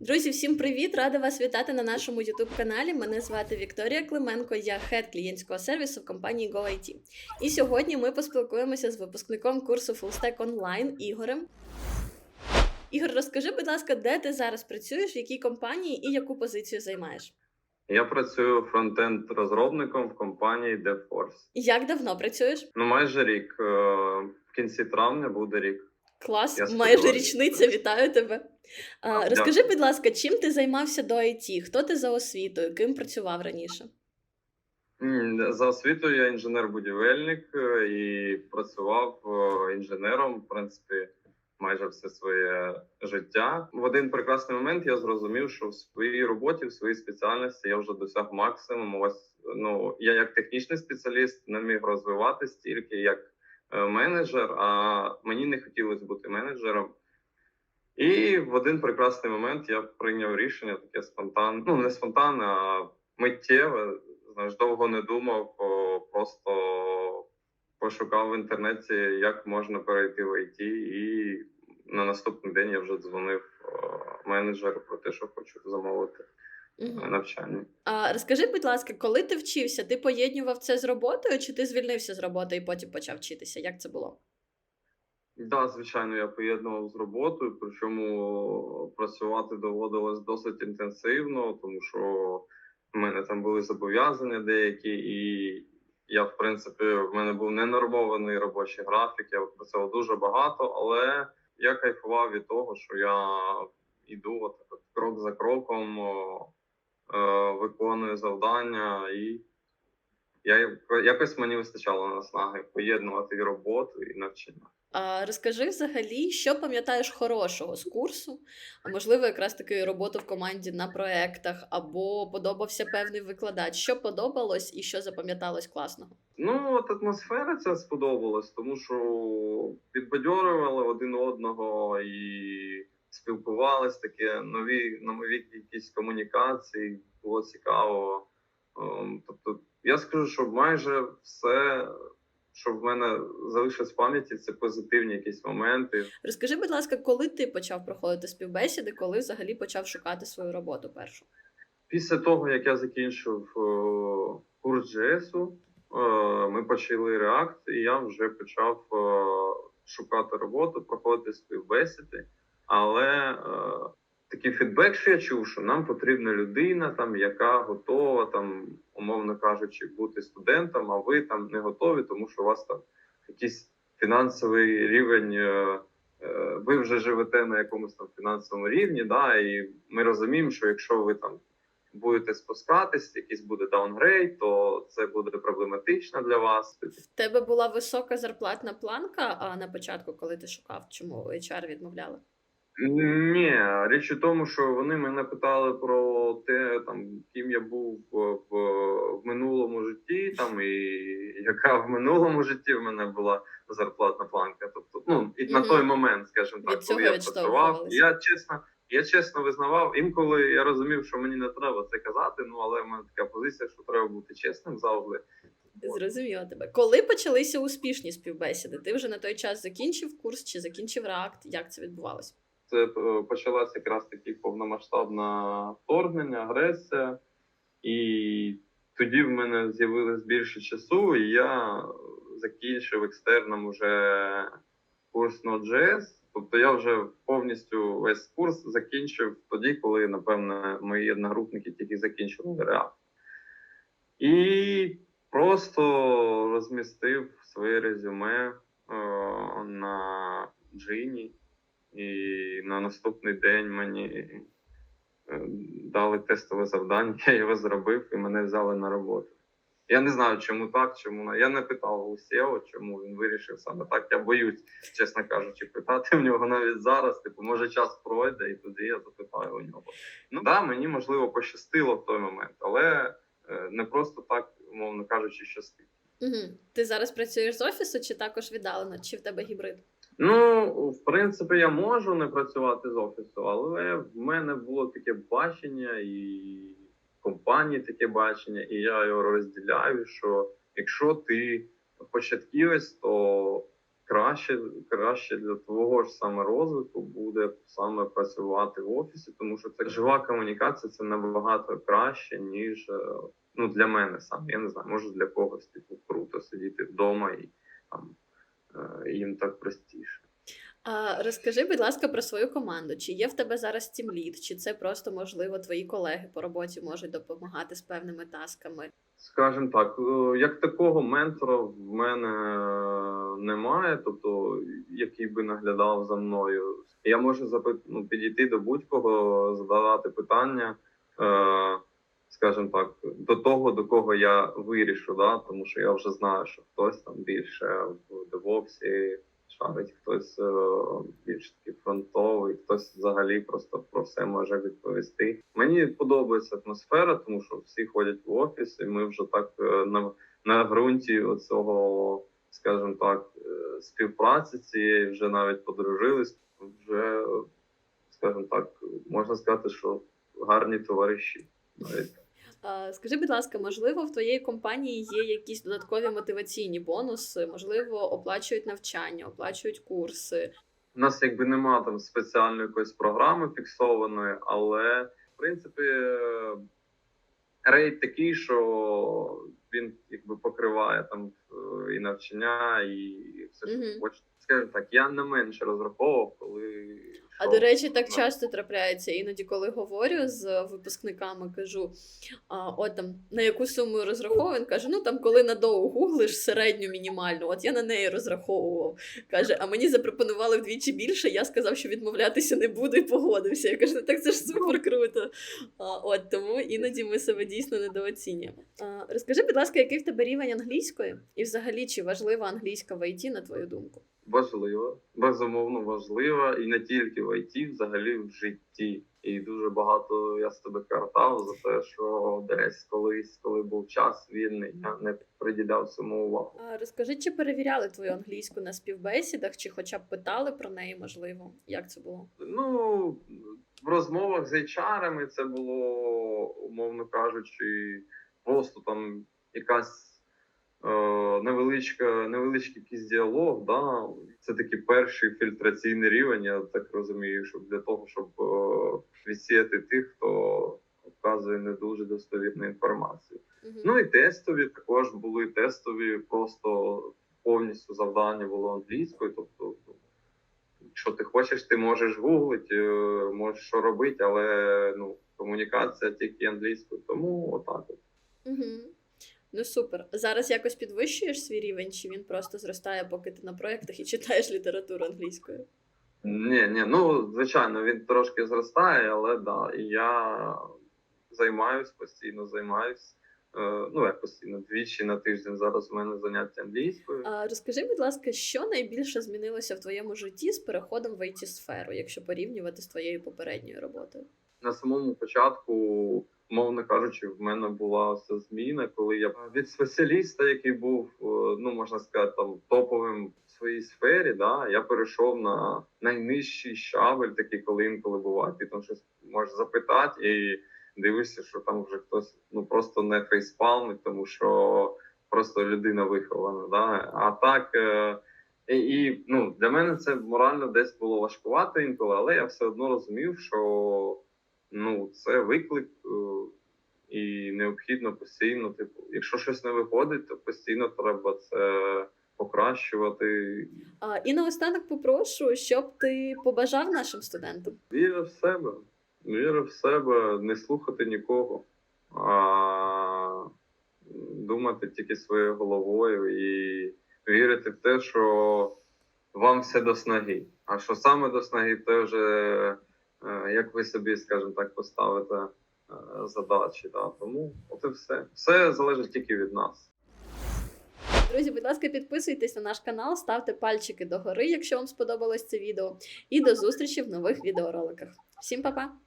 Друзі, всім привіт! Рада вас вітати на нашому youtube каналі. Мене звати Вікторія Клименко, я хед клієнтського сервісу в компанії GoIT. І сьогодні ми поспілкуємося з випускником курсу FullStack Online Ігорем. Ігор, розкажи, будь ласка, де ти зараз працюєш, в якій компанії і яку позицію займаєш? Я працюю фронтенд розробником в компанії DevForce. Як давно працюєш? Ну, майже рік. Е, В кінці травня буде рік. Клас, Я майже сподіваюся. річниця, вітаю тебе. А, розкажи, будь ласка, чим ти займався до IT? Хто ти за освітою? Ким працював раніше? За освітою я інженер-будівельник е, і працював е, інженером, в принципі, майже все своє життя. В один прекрасний момент я зрозумів, що в своїй роботі, в своїй спеціальності я вже досяг максимуму. Ось ну я як технічний спеціаліст не міг розвиватись тільки як менеджер, а мені не хотілося бути менеджером. І в один прекрасний момент я прийняв рішення таке спонтанне, ну не спонтанне, а миттєве. Знаєш, довго не думав, просто пошукав в інтернеті, як можна перейти в ІТ, і на наступний день я вже дзвонив менеджеру про те, що хочу замовити Мгм. навчання. А розкажи, будь ласка, коли ти вчився, ти поєднував це з роботою, чи ти звільнився з роботи і потім почав вчитися? Як це було? Да, звичайно, я поєднував з роботою, причому працювати доводилось досить інтенсивно, тому що в мене там були зобов'язання деякі, і я, в принципі, в мене був ненормований робочий графік. Я працював дуже багато, але я кайфував від того, що я йду от, крок за кроком, виконую завдання, і я якось мені вистачало наснаги поєднувати і роботу, і навчання. А розкажи взагалі, що пам'ятаєш хорошого з курсу, а можливо, якраз таки роботу в команді на проектах, або подобався певний викладач. Що подобалось і що запам'яталось класного? Ну, от атмосфера ця сподобалась, тому що підбадьорювали один одного і спілкувались таке нові нові якісь комунікації. Було цікаво. Ем, Тобто, я скажу, що майже все, що в мене залишилось в пам'яті, це позитивні якісь моменти. Розкажи, будь ласка, коли ти почав проходити співбесіди, коли взагалі почав шукати свою роботу першу? Після того, як я закінчив е, курс GS, е, ми почали React, і я вже почав е, шукати роботу, проходити співбесіди. Але е, такий фідбек, що я чув, що нам потрібна людина, там, яка готова, там, умовно кажучи, бути студентом, а ви там не готові, тому що у вас там якийсь фінансовий рівень. е, е, Ви вже живете на якомусь там фінансовому рівні, да, і ми розуміємо, що якщо ви там будете спускатись, якийсь буде даунгрейд, то це буде проблематично для вас. В тебе була висока зарплатна планка а на початку, коли ти шукав, чому HR відмовляли? Ні, річ у тому, що вони мене питали про те, там ким я був в, в, минулому житті, там і яка в минулому житті в мене була зарплатна планка. Тобто, ну і на той момент, скажімо так, коли я працював, я чесно. Я чесно визнавав, інколи я розумів, що мені не треба це казати. Ну але в мене така позиція, що треба бути чесним завжди. Зрозуміла тебе. Коли почалися успішні співбесіди? Ти вже на той час закінчив курс чи закінчив React? Як це відбувалося? Це е, почалася якраз таки повномасштабна вторгнення, агресія, і тоді в мене з'явилось більше часу, і я закінчив екстерном уже курс Node.js. Тобто я вже повністю весь курс закінчив тоді, коли, напевне, мої одногрупники тільки закінчили React. І просто розмістив своє резюме е, на Джині. І на наступний день мені е, дали тестове завдання, я його зробив і мене взяли на роботу. Я не знаю, чому так, чому я не питав у SEO, чому він вирішив саме так. Я боюсь, чесно кажучи, питати в нього навіть зараз. Типу, може, час пройде, і тоді я запитаю у нього. Ну да, мені можливо пощастило в той момент, але е, не просто так, умовно кажучи, щастить. Угу. Ти зараз працюєш з офісу чи також віддалено, чи в тебе гібрид? Ну, в принципі, я можу не працювати з офісу, але в мене було таке бачення, і в компанії таке бачення, і я його розділяю. Що якщо ти початківець, то краще, краще для твого ж саме розвитку буде саме працювати в офісі, тому що це жива комунікація це набагато краще, ніж е, ну для мене сам. Я не знаю, може для когось типу круто сидіти вдома і там їм так простіше. А розкажи, будь ласка, про свою команду. Чи є в тебе зараз тімлід, чи це просто можливо твої колеги по роботі можуть допомагати з певними тасками? Скажімо так, е, як такого ментора в мене е, немає, тобто який би наглядав за мною. Я можу запит... ну, підійти до будь-кого, задавати питання, е, скажімо так, до того, до кого я вирішу, да? тому що я вже знаю, що хтось там більше в девопсі шарить, хтось е, більш такий фронтовий, хтось взагалі просто про все може відповісти. Мені подобається атмосфера, тому що всі ходять в офіс, і ми вже так е, на, на ґрунті оцього, скажімо так, е, співпраці цієї вже навіть подружились. Вже, скажімо так, можна сказати, що гарні товариші. Навіть. Скажи, будь ласка, можливо, в твоєї компанії є якісь додаткові мотиваційні бонуси, можливо, оплачують навчання, оплачують курси. У нас якби нема там спеціальної якоїсь програми фіксованої, але в принципі е, рейд такий, що він якби покриває там е, і навчання, і все, що Мгм. хочете. Скажімо так, я не менше розраховував, коли А до речі, так часто трапляється. Іноді, коли говорю з випускниками, кажу: а, от там на яку суму розраховую, він каже: ну там коли надовго гуглиш середню мінімальну, от я на неї розраховував. Каже, а мені запропонували вдвічі більше. Я сказав, що відмовлятися не буду, і погодився. Я кажу, «Ну, так це ж супер круто. А, от тому іноді ми себе дійсно недооцінюємо. А, розкажи, будь ласка, який в тебе рівень англійської, і взагалі чи важлива англійська в ІТ, на твою думку? Важливо, безумовно важливо, і не тільки в ІТ, взагалі в житті. І дуже багато я з тебе картав за те, що десь колись, коли був час вільний, я не приділяв цьому увагу. А розкажи, чи перевіряли твою англійську на співбесідах, чи хоча б питали про неї, можливо? Як це було? Ну в розмовах з HR це було, умовно кажучи, просто там якась. Е, Невеличка, невеличкий якийсь діалог, да, це такий перший фільтраційний рівень, я так розумію, щоб для того, щоб е, відсіяти тих, хто вказує не дуже достовірну інформацію. Мгм. Ну і тестові також були тестові, просто повністю завдання було англійською. Тобто, ну, якщо ти хочеш, ти можеш гуглити, е, можеш що робити, але ну, комунікація тільки англійською. Тому отак. От. Мгм. Ну супер. Зараз якось підвищуєш свій рівень, чи він просто зростає, поки ти на проєктах і читаєш літературу англійською? Ні, ні, ну звичайно, він трошки зростає, але да, і я займаюсь постійно, займаюсь. Е, ну, як постійно, двічі на тиждень зараз у мене заняття англійською. А розкажи, будь ласка, що найбільше змінилося в твоєму житті з переходом в it сферу, якщо порівнювати з твоєю попередньою роботою? на самому початку, мовно кажучи, в мене була ця зміна, коли я від спеціаліста, який був, е, ну можна сказати, там топовим в своїй сфері, да, я перейшов на найнижчий щабель, такий, коли інколи буває. Ти там щось можеш запитати і дивишся, що там вже хтось ну просто не фейспалмить, тому що просто людина вихована. Да? А так. е, і, і ну, для мене це морально десь було важкувато інколи, але я все одно розумів, що ну, це виклик, е, і необхідно постійно, типу, якщо щось не виходить, то постійно треба це покращувати. А, і наостанок попрошу, щоб ти побажав нашим студентам. Віра в себе, віра в себе, не слухати нікого, а думати тільки своєю головою і вірити в те, що вам все до снаги. А що саме до снаги, це вже як ви собі, скажімо так, поставите е, задачі. Да? Тому от і все. Все залежить тільки від нас. Друзі, будь ласка, підписуйтесь на наш канал, ставте пальчики догори, якщо вам сподобалось це відео. І до зустрічі в нових відеороликах. Всім па-па!